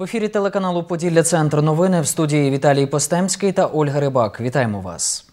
В ефірі телеканалу Поділля Центр новини в студії Віталій Постемський та Ольга Рибак. Вітаємо вас.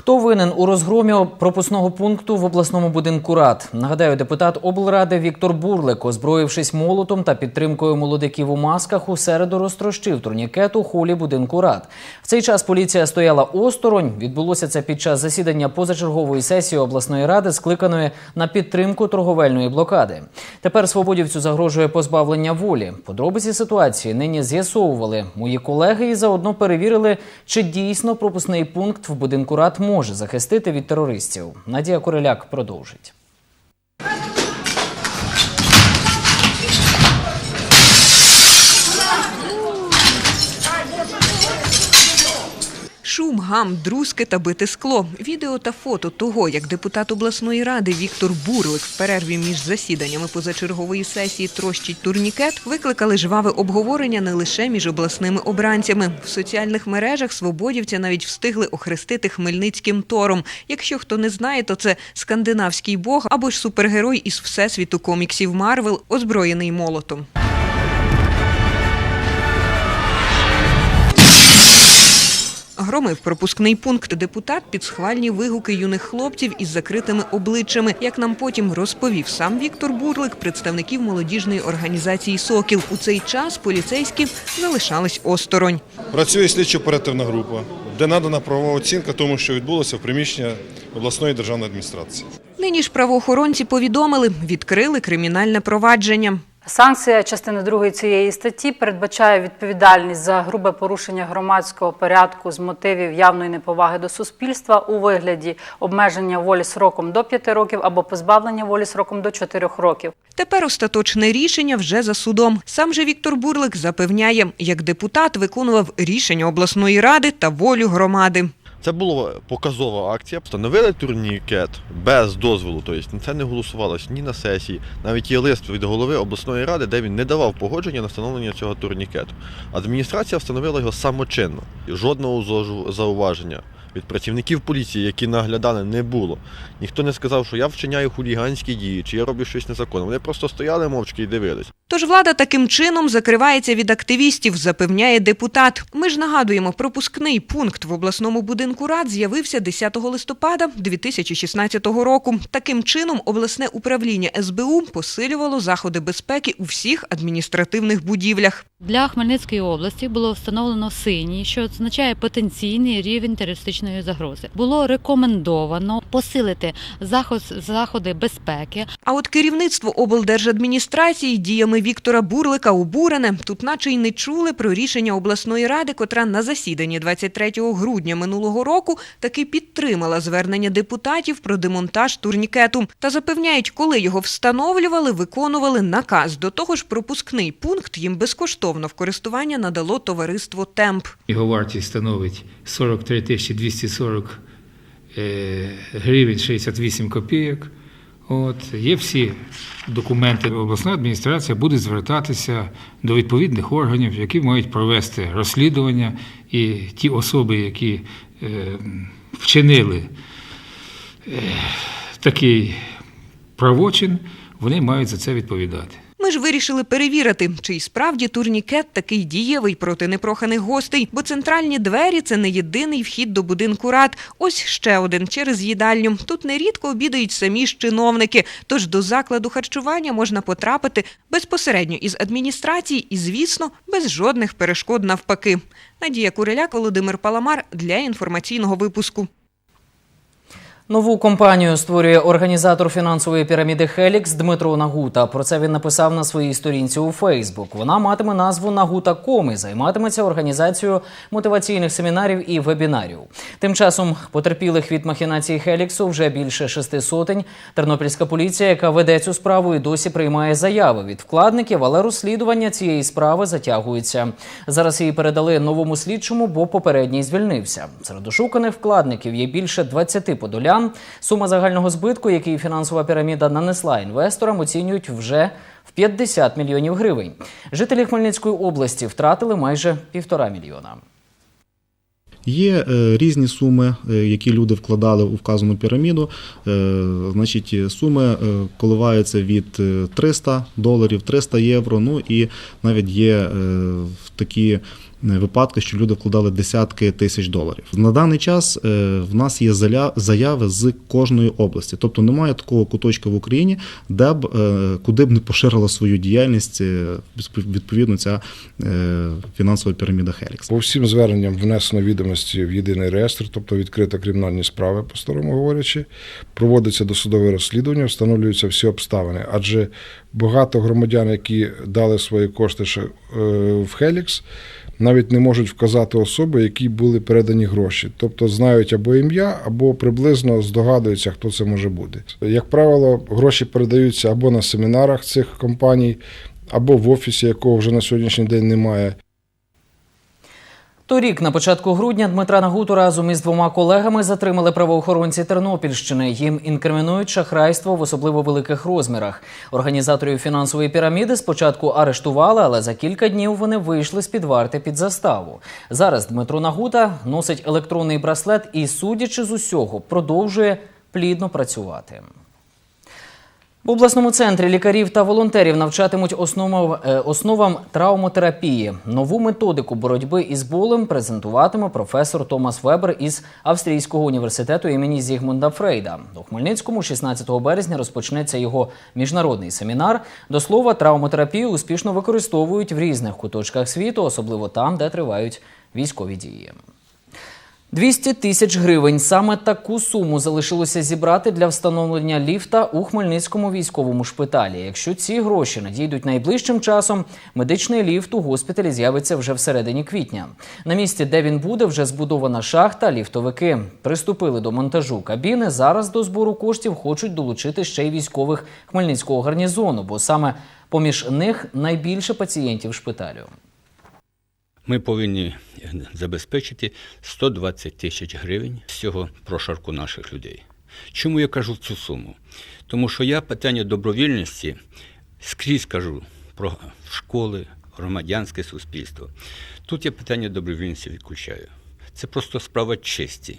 Хто винен у розгромі пропускного пункту в обласному будинку рад? Нагадаю, депутат облради Віктор Бурлик, озброївшись молотом та підтримкою молодиків у масках, у середу розтрощив турнікет у холі будинку рад. В цей час поліція стояла осторонь. Відбулося це під час засідання позачергової сесії обласної ради, скликаної на підтримку торговельної блокади. Тепер свободівцю загрожує позбавлення волі. Подробиці ситуації нині з'ясовували мої колеги і заодно перевірили, чи дійсно пропускний пункт в будинку рад може захистити від терористів. Надія Куриляк продовжить. Шум, гам, друзки та бите скло. Відео та фото того, як депутат обласної ради Віктор Бурлик в перерві між засіданнями позачергової сесії трощить турнікет, викликали жваве обговорення не лише між обласними обранцями. В соціальних мережах свободівця навіть встигли охрестити Хмельницьким Тором. Якщо хто не знає, то це скандинавський бог або ж супергерой із всесвіту коміксів Марвел, озброєний молотом. Громив пропускний пункт депутат під схвальні вигуки юних хлопців із закритими обличчями. Як нам потім розповів сам Віктор Бурлик, представників молодіжної організації Сокіл. У цей час поліцейські залишались осторонь. Працює слідчо-оперативна група, де надана правова оцінка тому, що відбулося в приміщенні обласної державної адміністрації. Нині ж правоохоронці повідомили, відкрили кримінальне провадження. Санкція частини 2 цієї статті передбачає відповідальність за грубе порушення громадського порядку з мотивів явної неповаги до суспільства у вигляді обмеження волі сроком до 5 років або позбавлення волі сроком до 4 років. Тепер остаточне рішення вже за судом. Сам же Віктор Бурлик запевняє, як депутат виконував рішення обласної ради та волю громади. Це була показова акція. Встановили турнікет без дозволу. Тобто це не голосувалось ні на сесії. Навіть є лист від голови обласної ради, де він не давав погодження на встановлення цього турнікету. Адміністрація встановила його самочинно. Жодного зау- зауваження від працівників поліції, які наглядали, не було. Ніхто не сказав, що я вчиняю хуліганські дії, чи я роблю щось незаконне. Вони просто стояли мовчки і дивились. Тож влада таким чином закривається від активістів, запевняє депутат. Ми ж нагадуємо, пропускний пункт в обласному будинку рад з'явився 10 листопада 2016 року. Таким чином, обласне управління СБУ посилювало заходи безпеки у всіх адміністративних будівлях. Для Хмельницької області було встановлено синій, що означає потенційний рівень терористичної загрози. Було рекомендовано посилити заход, заходи безпеки, А от керівництво облдержадміністрації діями Віктора Бурлика обурене. Тут наче й не чули про рішення обласної ради, котра на засіданні 23 грудня минулого року таки підтримала звернення депутатів про демонтаж турнікету. Та запевняють, коли його встановлювали, виконували наказ. До того ж, пропускний пункт їм безкоштовно в користування надало товариство Темп. Його вартість становить 43 тисячі 240 е, гривень 68 копійок. От, є всі документи. Обласна адміністрація буде звертатися до відповідних органів, які мають провести розслідування, і ті особи, які вчинили е, такий правочин, вони мають за це відповідати. Ж вирішили перевірити, чи справді турнікет такий дієвий проти непроханих гостей, бо центральні двері це не єдиний вхід до будинку рад. Ось ще один через їдальню. Тут нерідко обідають самі ж чиновники, тож до закладу харчування можна потрапити безпосередньо із адміністрації і, звісно, без жодних перешкод навпаки. Надія Куриляк, Володимир Паламар для інформаційного випуску. Нову компанію створює організатор фінансової піраміди Хелікс Дмитро Нагута. Про це він написав на своїй сторінці у Фейсбук. Вона матиме назву Нагута Ком і займатиметься організацією мотиваційних семінарів і вебінарів. Тим часом потерпілих від махінації Хеліксу вже більше шести сотень. Тернопільська поліція, яка веде цю справу, і досі приймає заяви від вкладників, але розслідування цієї справи затягується. Зараз її передали новому слідчому, бо попередній звільнився. Серед ошуканих вкладників є більше 20 подолян. Сума загального збитку, який фінансова піраміда нанесла інвесторам, оцінюють вже в 50 мільйонів гривень. Жителі Хмельницької області втратили майже півтора мільйона. Є е, різні суми, е, які люди вкладали у вказану піраміду. Е, Значить, суми коливаються від е, 300 доларів, 300 євро. Ну і навіть є такі випадки, що люди вкладали десятки тисяч доларів. На даний час е, в нас є заяви з кожної області, тобто немає такого куточка в Україні, де б е, куди б не поширила свою діяльність е, відповідно ця е, фінансова піраміда Хелікс. По всім зверненням внесено відомості в єдиний реєстр, тобто відкрито кримінальні справи, по-старому говорячи, проводиться досудове розслідування, встановлюються всі обставини. Адже багато громадян, які дали свої кошти е, в Хелікс, навіть не можуть вказати особи, які були передані гроші. Тобто знають або ім'я, або приблизно здогадуються, хто це може бути. Як правило, гроші передаються або на семінарах цих компаній, або в офісі, якого вже на сьогоднішній день немає. Торік, на початку грудня, Дмитра Нагуту разом із двома колегами затримали правоохоронці Тернопільщини. Їм інкримінують шахрайство в особливо великих розмірах. Організаторів фінансової піраміди спочатку арештували, але за кілька днів вони вийшли з під варти під заставу. Зараз Дмитро Нагута носить електронний браслет і, судячи з усього, продовжує плідно працювати. В обласному центрі лікарів та волонтерів навчатимуть основам, е, основам травмотерапії. Нову методику боротьби із болем презентуватиме професор Томас Вебер із Австрійського університету імені Зігмунда Фрейда. У Хмельницькому 16 березня розпочнеться його міжнародний семінар. До слова, травмотерапію успішно використовують в різних куточках світу, особливо там, де тривають військові дії. 200 тисяч гривень. Саме таку суму залишилося зібрати для встановлення ліфта у Хмельницькому військовому шпиталі. Якщо ці гроші надійдуть найближчим часом, медичний ліфт у госпіталі з'явиться вже всередині квітня. На місці, де він буде, вже збудована шахта. Ліфтовики приступили до монтажу кабіни. Зараз до збору коштів хочуть долучити ще й військових Хмельницького гарнізону, бо саме поміж них найбільше пацієнтів шпиталю. Ми повинні забезпечити 120 тисяч гривень з цього прошарку наших людей. Чому я кажу цю суму? Тому що я питання добровільності скрізь кажу про школи, громадянське суспільство. Тут я питання добровільності відключаю. Це просто справа честі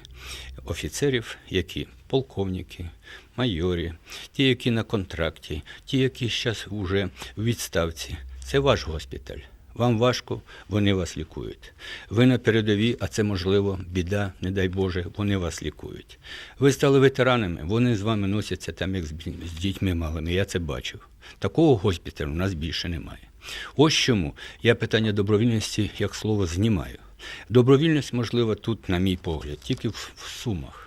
офіцерів, які полковники, майорі, ті, які на контракті, ті, які зараз вже в відставці. Це ваш госпіталь. Вам важко, вони вас лікують. Ви на передовій, а це можливо біда, не дай Боже, вони вас лікують. Ви стали ветеранами, вони з вами носяться там, як з дітьми малими. Я це бачив. Такого госпіталю у нас більше немає. Ось чому я питання добровільності як слово знімаю. Добровільність можлива тут, на мій погляд, тільки в, в сумах.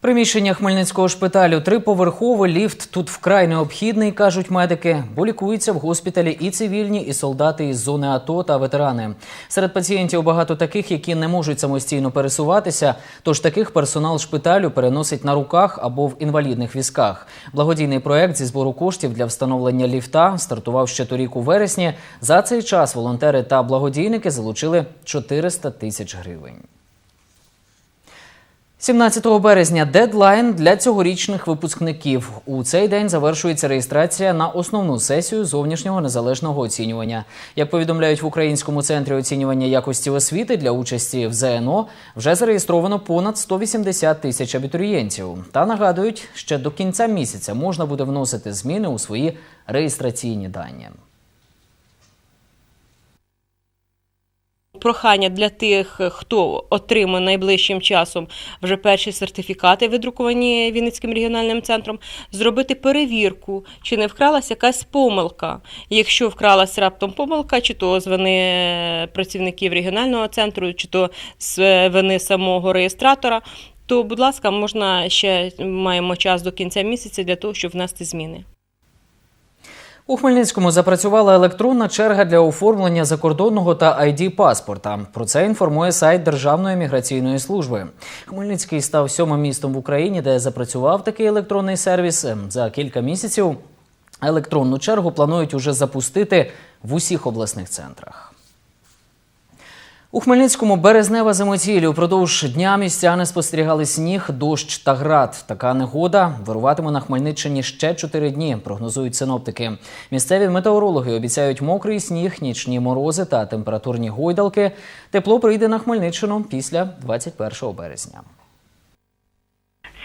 Приміщення Хмельницького шпиталю триповерховий ліфт тут вкрай необхідний, кажуть медики, бо лікуються в госпіталі і цивільні, і солдати із зони АТО та ветерани. Серед пацієнтів багато таких, які не можуть самостійно пересуватися. Тож таких персонал шпиталю переносить на руках або в інвалідних візках. Благодійний проект зі збору коштів для встановлення ліфта стартував ще торік у вересні. За цей час волонтери та благодійники залучили 400 тисяч гривень. 17 березня дедлайн для цьогорічних випускників. У цей день завершується реєстрація на основну сесію зовнішнього незалежного оцінювання. Як повідомляють в Українському центрі оцінювання якості освіти для участі в ЗНО, вже зареєстровано понад 180 тисяч абітурієнтів. Та нагадують, ще до кінця місяця можна буде вносити зміни у свої реєстраційні дані. Прохання для тих, хто отримає найближчим часом вже перші сертифікати, видруковані Вінницьким регіональним центром, зробити перевірку, чи не вкралася якась помилка. Якщо вкралась раптом помилка, чи то з вини працівників регіонального центру, чи то з вини самого реєстратора, то, будь ласка, можна ще маємо час до кінця місяця для того, щоб внести зміни. У Хмельницькому запрацювала електронна черга для оформлення закордонного та id паспорта. Про це інформує сайт Державної міграційної служби. Хмельницький став сьомим містом в Україні, де запрацював такий електронний сервіс. Ем, За кілька місяців електронну чергу планують уже запустити в усіх обласних центрах. У Хмельницькому березнева заметіль. Упродовж дня містяни спостерігали сніг, дощ та град. Така негода вируватиме на Хмельниччині ще чотири дні, прогнозують синоптики. Місцеві метеорологи обіцяють мокрий сніг, нічні морози та температурні гойдалки. Тепло прийде на Хмельниччину після 21 березня.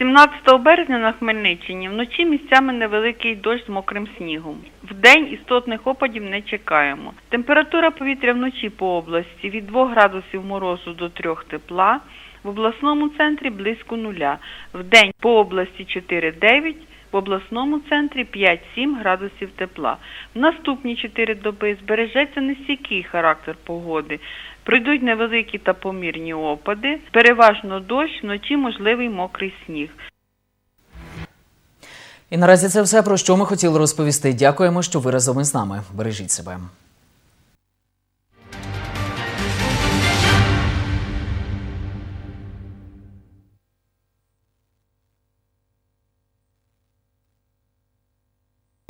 17 березня на Хмельниччині вночі місцями невеликий дощ з мокрим снігом. Вдень істотних опадів не чекаємо. Температура повітря вночі по області від 2 градусів морозу до 3 тепла, в обласному центрі близько нуля. Вдень по області 4-9, в обласному центрі 5-7 градусів тепла. В наступні 4 доби збережеться нестійкий характер погоди. Пройдуть невеликі та помірні опади, переважно дощ, вночі можливий мокрий сніг. І наразі це все про що ми хотіли розповісти. Дякуємо, що ви разом із нами. Бережіть себе.